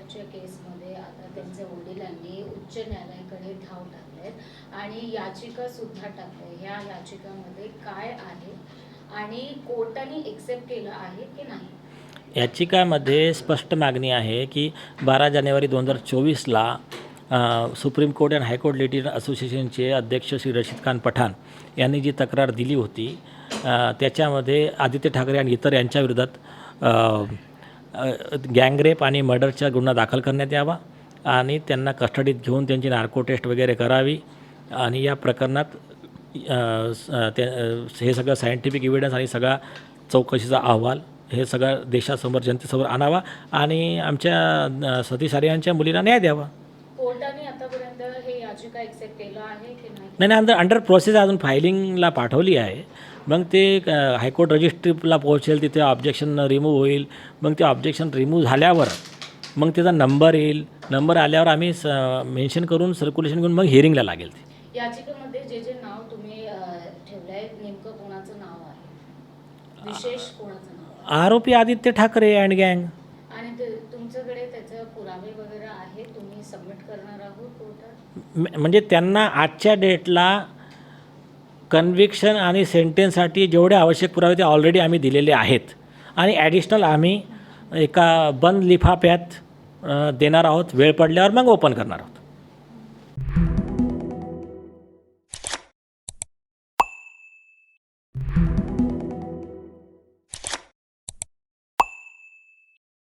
मर्डरच्या केसमध्ये आता त्यांच्या वडिलांनी उच्च न्यायालयाकडे धाव टाकलेत आणि याचिका सुद्धा टाकले ह्या याचिकामध्ये काय आहे आणि कोर्टाने एक्सेप्ट केलं आहे की नाही? याचिकामध्ये स्पष्ट मागणी आहे की बारा जानेवारी दोन हजार चोवीसला supreme court and high court Latin असोसिएशनचे अध्यक्ष श्री रशीद खान पठाण यांनी जी तक्रार दिली होती त्याच्यामध्ये आदित्य ठाकरे आणि इतर यांच्याविरोधात गँगरेप आणि मर्डरचा गुन्हा दाखल करण्यात यावा आणि त्यांना कस्टडीत घेऊन त्यांची नार्को टेस्ट वगैरे करावी आणि या प्रकरणात स- ते हे सगळं सायंटिफिक इव्हिडन्स आणि सगळा चौकशीचा अहवाल हे सगळं देशासमोर जनतेसमोर आणावा आणि आमच्या सतीश आर्यांच्या मुलीला न्याय द्यावा. कोर्टाने आतापर्यंत हे याचिका एक्सेप्ट केलं आहे की नाही? नाही नाही अंदर अंडर प्रोसेस अजून फायलिंगला पाठवली आहे. मग ते अ, हायकोर्ट रजिस्ट्रीला पोहोचेल तिथे ऑब्जेक्शन रिमूव्ह होईल. मग ते ऑब्जेक्शन रिमूव्ह झाल्यावर मग त्याचा नंबर येईल. नंबर आल्यावर आम्ही स मेन्शन करून सर्क्युलेशन करून मग हिअरिंगला लागेल ते. याचिकेमध्ये जे जे नाव तुम्ही ठेवलं आहे नेमकं कोणाचं नाव आहे? विशेष कोणाचं नाव? आरोपी आदित्य ठाकरे अँड गँग आणि ते- तुमच्याकडे त्याचे पुरावे वगैरे आहे तुम्ही सबमिट करणार आहोत कोर्टात म्हणजे त्यांना आजच्या डेटला कन्व्हिक्शन आणि सेंटेन्ससाठी जेवढे आवश्यक पुरावे ते ऑलरेडी आम्ही दिलेले आहेत. आणि ॲडिशनल आम्ही एका बंद लिफाफ्यात देणार आहोत वेळ पडल्यावर मग ओपन करणार आहोत.